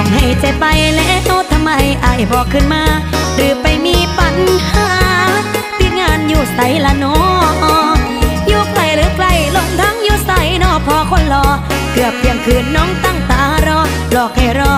ต้องให้ใจไปแล้วทำไมไอ้บอกขึ้นมา หรือไปมีปัญหาติดงานอยู่ใส่ละนออยู่ไกลหรือไกลลงทั้งอยู่ใส่นอพอคนรอ เกือบเที่ยงคืนน้องตั้งตารอหลอกให้รอ